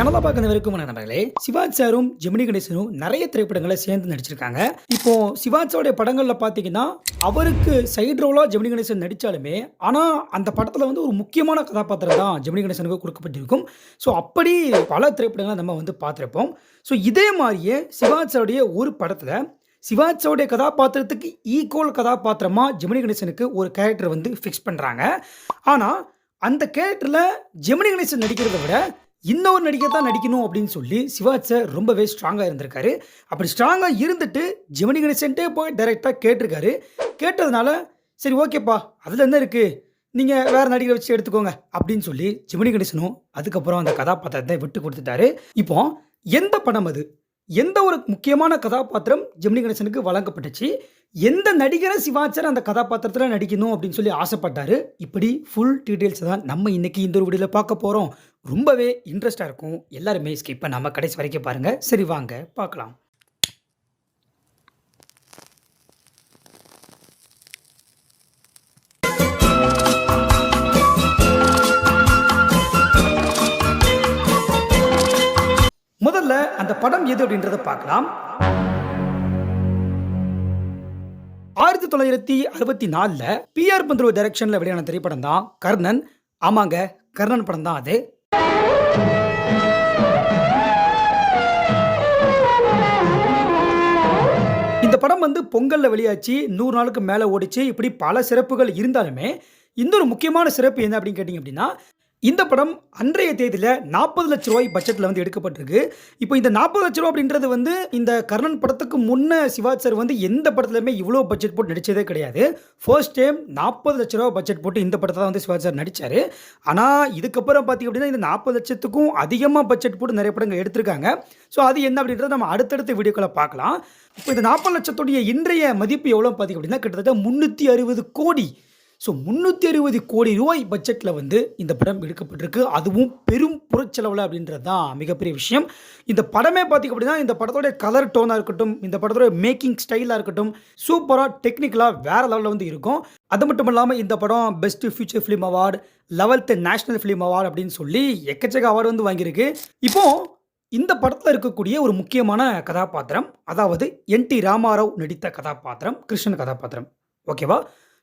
சேனலை பார்க்க வரைக்கும் நண்பர்களே சிவாஜ் சாரும் ஜெமினி கணேசனும் நிறைய திரைப்படங்களை சேர்ந்து நடிச்சிருக்காங்க. இப்போ சிவாஜோடைய படங்களில் படங்கள்ல பார்த்தீங்கன்னா அவருக்கு சைடு ரோலா ஜெமினி கணேசன் நடிச்சாலுமே ஆனா அந்த படத்துல வந்து ஒரு முக்கியமான கதாபாத்திரம் தான் ஜெமினி கணேசனுக்கு கொடுக்கப்பட்டிருக்கும். ஸோ அப்படி பல திரைப்படங்களை நம்ம வந்து பார்த்துருப்போம். ஸோ இதே மாதிரியே சிவாஜாவுடைய ஒரு படத்துல சிவாஜாவுடைய கதாபாத்திரத்துக்கு ஈக்குவல் கதாபாத்திரமா ஜெமினி கணேசனுக்கு ஒரு கேரக்டர் வந்து ஃபிக்ஸ் பண்றாங்க. ஆனா அந்த கேரக்டரில் ஜெமினி கணேசன் நடிக்கிறத விட இன்னொரு நடிகை தான் நடிக்கணும் அப்படின்னு சொல்லி சிவாஜ் சார் ரொம்பவே ஸ்ட்ராங்காக இருந்திருக்காரு. அப்படி ஸ்ட்ராங்காக இருந்துட்டு ஜெமினி கணேசன்ட்டே போய் டைரெக்டாக கேட்டிருக்காரு. கேட்டதுனால சரி ஓகேப்பா அதில் என்ன இருக்குது நீங்கள் வேறு நடிகரை வச்சு எடுத்துக்கோங்க அப்படின்னு சொல்லி ஜெமினி கணேசனும் அதுக்கப்புறம் அந்த கதாபாத்திரத்தை விட்டு கொடுத்துட்டாரு. இப்போ எந்த படம் அது? எந்த ஒரு முக்கியமான கதாபாத்திரம் ஜெமினி கணேசனுக்கு வழங்கப்பட்டுச்சு? எந்த நடிகரை சிவாச்சர் அந்த கதாபாத்திரத்தில் நடிக்கணும் அப்படின்னு சொல்லி ஆசைப்பட்டாரு? இப்படி ஃபுல் டீட்டெயில்ஸ் தான் நம்ம இன்னைக்கு இந்த ஒரு வீடியோவில் பார்க்க போகிறோம் ரொம்பவே இன்ட்ரெஸ்டாக இருக்கும். எல்லாருமே ஸ்கிப் பண்ணாமல் கடைசி வரைக்கும் பாருங்கள் சரி வாங்க பார்க்கலாம். அந்த படம் எது அப்படின்றத பார்க்கலாம். ஆயிரத்தி தொள்ளாயிரத்தி அறுபத்தி நாலில் பிஆர் பந்துரு டைரக்ஷனில் வெளியான திரைப்படம் தான் கர்ணன். ஆமாங்க கர்ணன் படம் தான் அது. இந்த படம் வந்து பொங்கலில் வெளியாச்சு நூறு நாளுக்கு மேலே ஓடிச்சு இப்படி பல சிறப்புகள் இருந்தாலுமே இன்னொரு முக்கியமான சிறப்பு என்ன அப்படின்னு கேட்டிங்க அப்படின்னா இந்த படம் அன்றைய தேதியில் நாற்பது லட்ச ரூபாய் பட்ஜெட்டில் வந்து எடுக்கப்பட்டிருக்கு. இப்போ இந்த நாற்பது லட்ச ரூபா அப்படின்றது வந்து இந்த கர்ணன் படத்துக்கு முன்னே சிவாஜ் சார் வந்து எந்த படத்துலையுமே இவ்வளோ பட்ஜெட் போட்டு நடித்ததே கிடையாது. ஃபர்ஸ்ட் டைம் நாற்பது லட்ச ரூபா பட்ஜெட் போட்டு இந்த படத்தை தான் வந்து சிவாஜ் சார் நடித்தார் ஆனால் இதுக்கப்புறம் பார்த்திங்க அப்படின்னா இந்த நாற்பது லட்சத்துக்கும் அதிகமாக பட்ஜெட் போட்டு நிறைய படங்கள் எடுத்திருக்காங்க. ஸோ அது என்ன அப்படின்றத நம்ம அடுத்தடுத்த வீடியோக்களை பார்க்கலாம். இப்போ இந்த நாற்பது லட்சத்துடைய இன்றைய மதிப்பு எவ்வளோ பார்த்திங்க அப்படின்னா கிட்டத்தட்ட முந்நூற்றி அறுபது கோடி ஸோ முந்நூற்றி அறுபது கோடி ரூபாய் பட்ஜெட்டில் வந்து இந்த படம் எடுக்கப்பட்டிருக்கு. அதுவும் பெரும் புறச்செலவில் அப்படின்றது தான் மிகப்பெரிய விஷயம். இந்த படமே பார்த்திங்க அப்படின்னா இந்த படத்தோடைய கலர் டோனாக இருக்கட்டும் இந்த படத்தோட மேக்கிங் ஸ்டைலாக இருக்கட்டும் சூப்பராக டெக்னிக்கலாக வேறு லெவலில் வந்து இருக்கும். அது மட்டும் இல்லாமல் இந்த படம் பெஸ்ட் ஃபியூச்சர் ஃபிலிம் அவார்டு லெவல்த்து நேஷனல் ஃபிலிம் அவார்டு அப்படின்னு சொல்லி எக்கச்சக்க அவார்டு வந்து வாங்கியிருக்கு. இப்போது இந்த படத்தில் இருக்கக்கூடிய ஒரு முக்கியமான கதாபாத்திரம் அதாவது என் டி ராமாராவ் நடித்த கதாபாத்திரம் கிருஷ்ணன் கதாபாத்திரம். ஓகேவா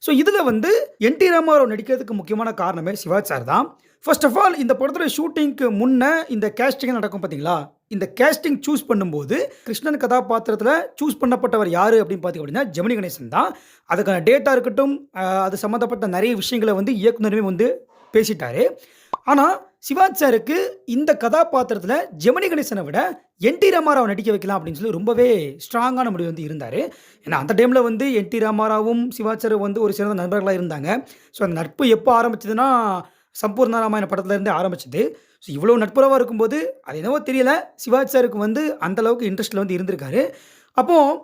ஸோ இதில் வந்து என் டி ராமாராவ் நடிக்கிறதுக்கு முக்கியமான காரணமே சிவாஜ் சார் தான். ஃபர்ஸ்ட் ஆஃப் ஆல் இந்த படத்தில் ஷூட்டிங்க்கு முன்னே இந்த கேஸ்டிங் நடக்கும் பார்த்தீங்களா இந்த கேஸ்டிங் சூஸ் பண்ணும்போது கிருஷ்ணன் கதாபாத்திரத்தில் சூஸ் பண்ணப்பட்டவர் யார் அப்படின்னு பார்த்தீங்க அப்படின்னா ஜெமினி கணேசன் தான். அதுக்கான டேட்டாக இருக்கட்டும் அது சம்மந்தப்பட்ட நிறைய விஷயங்களை வந்து இயக்குநருமே வந்து பேசிட்டாரு. ஆனால் சிவாஜ் சாருக்கு இந்த கதாபாத்திரத்தில் ஜெமினி கணேசனை விட என் டி ராமாராவ் நடிக்க வைக்கலாம் அப்படின்னு சொல்லி ரொம்பவே ஸ்ட்ராங்கான முடிவு வந்து இருந்தார். ஏன்னா அந்த டைமில் வந்து என் டி ராமாராவும் சிவாஜ் சார் வந்து ஒரு சிறந்த நண்பர்களாக இருந்தாங்க. ஸோ அந்த நட்பு எப்போ ஆரம்பிச்சதுன்னா சம்பூர்ண ராமாயண படத்துலேருந்து ஆரம்பிச்சது. ஸோ இவ்வளோ நட்புறவாக இருக்கும்போது அது என்னவோ தெரியல. சிவாஜ் சாருக்கு வந்து அந்த அளவுக்கு இன்ட்ரெஸ்ட்டில் வந்து இருந்திருக்காரு. அப்போது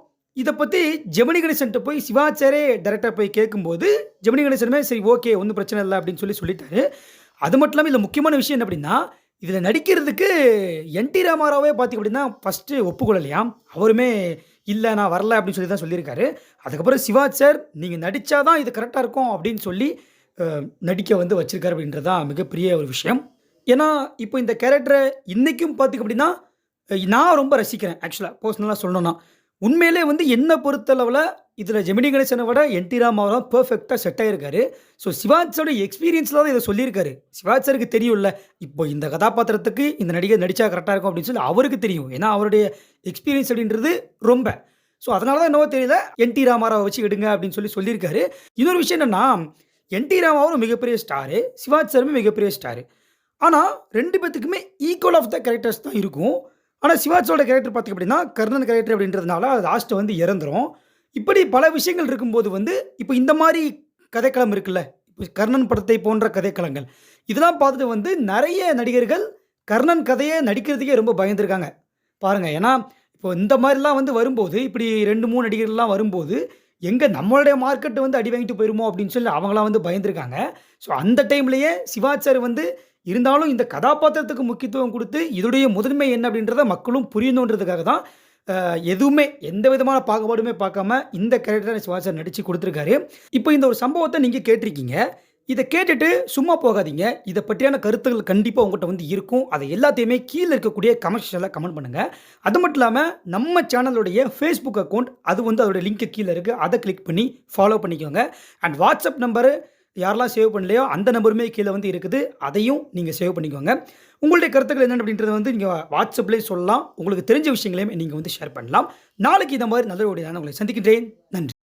இதை பற்றி ஜெமினி கணேசன்ட்ட போய் சிவாச்சாரே டேரக்டர் போய் கேட்கும்போது ஜெமினி கணேசனுமே சரி ஓகே ஒன்றும் பிரச்சனை இல்லை அப்படின்னு சொல்லி சொல்லிட்டாரு. அது மட்டும் இல்லாமல் இதில் முக்கியமான விஷயம் என்ன அப்படின்னா இதில் நடிக்கிறதுக்கு என் டி ராமாராவே பார்த்திங்க அப்படின்னா ஃபஸ்ட்டு ஒப்புக்கொள்ளலையாம் அவருமே இல்லை நான் வரல அப்படின்னு சொல்லி தான் சொல்லியிருக்காரு. அதுக்கப்புறம் சிவா சார் நீங்கள் நடித்தாதான் இது கரெக்டாக இருக்கும் அப்படின்னு சொல்லி நடிக்க வந்து வச்சிருக்காரு அப்படின்றது தான் மிகப்பெரிய ஒரு விஷயம். ஏன்னா இப்போ இந்த கேரக்டரை இன்றைக்கும் பார்த்திங்க அப்படின்னா நான் ரொம்ப ரசிக்கிறேன். ஆக்சுவலாக பர்சனலாக சொல்லணும்னா. உண்மையிலே வந்து என்னை பொறுத்தளவில் இதில் ஜெமினி கணேசனை விட என் டி ராமாவெலாம் பர்ஃபெக்டாக செட் ஆகிருக்காரு ஸோ சிவாஜோட எக்ஸ்பீரியன்ஸில் தான் இதை சொல்லியிருக்காரு. சிவாஜ் சாருக்கு தெரியும்ல இப்போ இந்த கதாபாத்திரத்துக்கு இந்த நடிகர் நடித்தா கரெக்டாக இருக்கும் அப்படின்னு சொல்லி அவருக்கு தெரியும். ஏன்னா அவருடைய எக்ஸ்பீரியன்ஸ் அப்படின்றது ரொம்ப. ஸோ அதனால தான் என்னவோ தெரியல என் டி ராமாராவை வச்சு எடுங்க அப்படின்னு சொல்லி சொல்லியிருக்காரு. இன்னொரு விஷயம் என்னென்னா என் டி ராமாவும் மிகப்பெரிய ஸ்டாரு சிவாஜ் சாருமே மிகப்பெரிய ஸ்டாரு ஆனால் ரெண்டு பேத்துக்குமே ஈக்குவல் ஆஃப் த கேரக்டர்ஸ் தான் இருக்கும். ஆனால் சிவாஜியோட கேரக்டர் பார்த்திங்க அப்படின்னா கர்ணன் கேரக்டர் அப்படின்றதுனால அது லாஸ்ட்டு வந்து இறந்துரும். இப்படி பல விஷயங்கள் இருக்கும்போது வந்து இப்போ இந்த மாதிரி கதைக்களம் இருக்குல்ல? இப்போ கர்ணன் படத்தை போன்ற கதைக்களங்கள். இதெல்லாம் பார்த்துட்டு வந்து நிறைய நடிகர்கள் கர்ணன் கதையை நடிக்கிறதுக்கே ரொம்ப பயந்துருக்காங்க. பாருங்கள் ஏன்னா இப்போ இந்த மாதிரிலாம் வந்து வரும்போது இப்படி ரெண்டு மூணு நடிகர்கள்லாம் வரும்போது எங்கே நம்மளுடைய மார்க்கெட்டு வந்து அடி வாங்கிட்டு போயிருமோ அப்படின்னு சொல்லி அவங்களாம் வந்து பயந்துருக்காங்க. ஸோ அந்த டைம்லேயே சிவாச்சார் வந்து இருந்தாலும் இந்த கதாபாத்திரத்துக்கு முக்கியத்துவம் கொடுத்து இதோடைய முதன்மை என்ன அப்படின்றத மக்களும் புரியணுன்றதுக்காக தான் எதுவுமே எந்த விதமான பாகுபாடுமே பார்க்காம இந்த கேரக்டரை சிவாஜி நடித்து கொடுத்துருக்காரு. இப்போ இந்த ஒரு சம்பவத்தை நீங்கள் கேட்டிருக்கீங்க. இதை கேட்டுட்டு சும்மா போகாதீங்க. இதை பற்றியான கருத்துக்கள் கண்டிப்பாக உங்கள்கிட்ட வந்து இருக்கும். அதை எல்லாத்தையுமே கீழே இருக்கக்கூடிய கமெண்ட்ஸில் கமெண்ட் பண்ணுங்கள் அது மட்டும் இல்லாமல் நம்ம சேனலுடைய ஃபேஸ்புக் அக்கௌண்ட் அது வந்து அதோடய லிங்க்கு கீழே இருக்குது அதை கிளிக் பண்ணி ஃபாலோ பண்ணிக்கோங்க. அண்ட் வாட்ஸ்அப் நம்பரு யாரெல்லாம் சேவ் பண்ணலையோ அந்த நம்பருமே கீழே வந்து இருக்குது. அதையும் நீங்கள் சேவ் பண்ணிக்கோங்க. உங்களுடைய கருத்துக்கள் என்னென்ன அப்படின்றத வந்து நீங்கள் வாட்ஸ்அப்லேயே சொல்லலாம். உங்களுக்கு தெரிஞ்ச விஷயங்களையும் நீங்கள் வந்து ஷேர் பண்ணலாம். நாளைக்கு இந்த மாதிரி நல்ல ஒரு உங்களை சந்திக்கின்றேன். நன்றி.